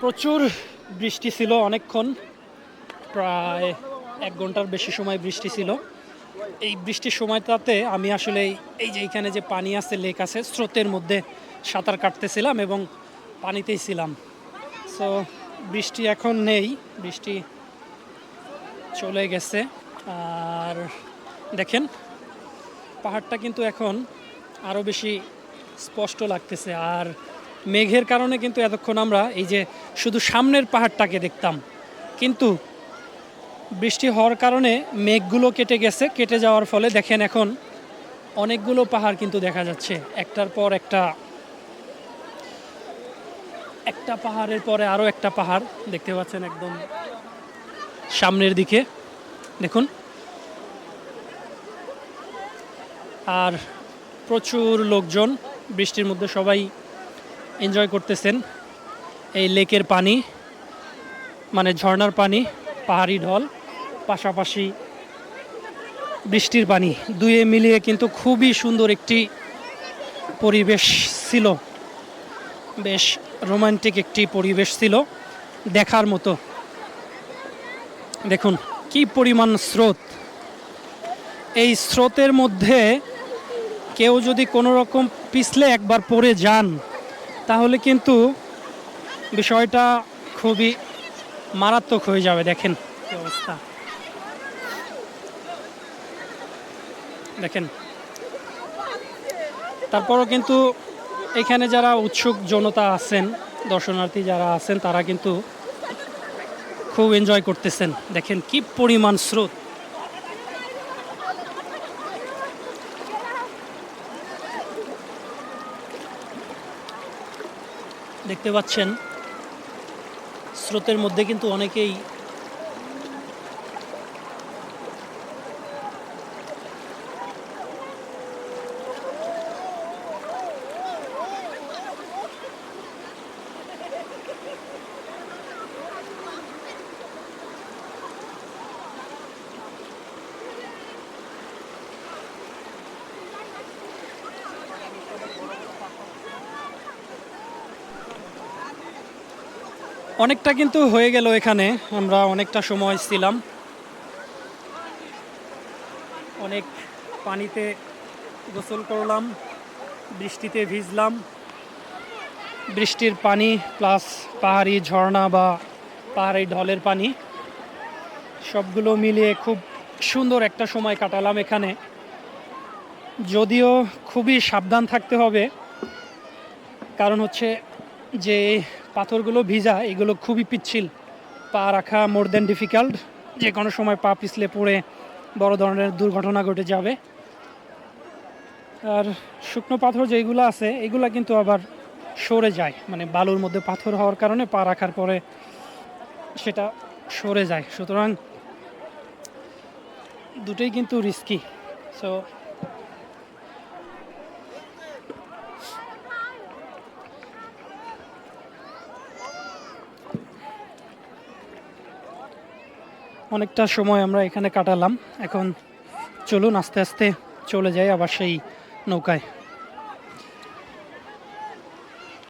প্রচুর বৃষ্টি ছিল অনেকক্ষণ, প্রায় এক ঘণ্টার বেশি সময় বৃষ্টি ছিল। এই বৃষ্টির সময়টাতে আমি আসলে এই- যে এইখানে যে পানি আছে, লেক আছে, স্রোতের মধ্যে সাঁতার কাটতেছিলাম এবং পানিতেই ছিলাম। সো বৃষ্টি এখন নেই, বৃষ্টি চলে গেছে। আর দেখেন, পাহাড়টা কিন্তু এখন আরও বেশি স্পষ্ট লাগতেছে। আর মেঘের কারণে কিন্তু এতক্ষণ আমরা এই যে শুধু সামনের পাহাড়টাকে দেখতাম। কিন্তু বৃষ্টি হওয়ার কারণে মেঘগুলো কেটে গেছে, কেটে যাওয়ার ফলে দেখেন এখন অনেকগুলো পাহাড় কিন্তু দেখা যাচ্ছে। একটার পর একটা একটা পাহাড়ের পরে আরও একটা পাহাড় দেখতে পাচ্ছেন একদম সামনের দিকে। দেখুন। আর প্রচুর লোকজন, বৃষ্টির মধ্যে সবাই এনজয় করতেছেন এই লেকের পানি মানে ঝর্নার পানি, পাহাড়ি ঢল, পাশাপাশি বৃষ্টির পানি। দুয়ে মিলিয়ে কিন্তু খুবই সুন্দর একটি পরিবেশ ছিল। বেশ রোমান্টিক একটি পরিবেশ ছিল দেখার মতো। দেখুন, কি পরিমাণ স্রোত। এই স্রোতের মধ্যে কেউ যদি কোনো রকম পিছলে একবার পড়ে যান তাহলে কিন্তু বিষয়টা খুবই মারাত্মক হয়ে যাবে, দেখেন অবস্থা। দেখেন। তারপরও কিন্তু এখানে যারা উৎসুক জনতা আছেন, দর্শনার্থী যারা আছেন, তারা কিন্তু খুব এনজয় করতেছেন। দেখেন কি পরিমাণ স্রোত। দেখতে পাচ্ছেন। স্রোতের মধ্যে কিন্তু অনেকেই অনেকটা কিন্তু হয়ে গেল এখানে, আমরা অনেকটা সময় ছিলাম। অনেক পানিতে গোসল করলাম, বৃষ্টিতে ভিজলাম। বৃষ্টির পানি প্লাস পাহাড়ি ঝর্ণা বা পাহাড়ি ঢলের পানি, সবগুলো মিলিয়ে খুব সুন্দর একটা সময় কাটালাম এখানে। যদিও খুবই সাবধান থাকতে হবে, কারণ হচ্ছে যে পাথরগুলো ভিজা, এগুলো খুবই পিচ্ছিল। পা রাখা মোর দেন ডিফিকাল্ট যে কোনো সময় পা পিছলে পড়ে বড় ধরনের দুর্ঘটনা ঘটে যাবে। আর শুকনো পাথর যেগুলো আছে, এগুলো কিন্তু আবার সরে যায়। মানে বালুর মধ্যে পাথর হওয়ার কারণে পা রাখার পরে সেটা সরে যায়। সুতরাং দুটোই কিন্তু রিস্কি সো অনেকটা সময় আমরা এখানে কাটালাম। এখন চলুন আস্তে আস্তে চলে যাই আবার সেই নৌকায়।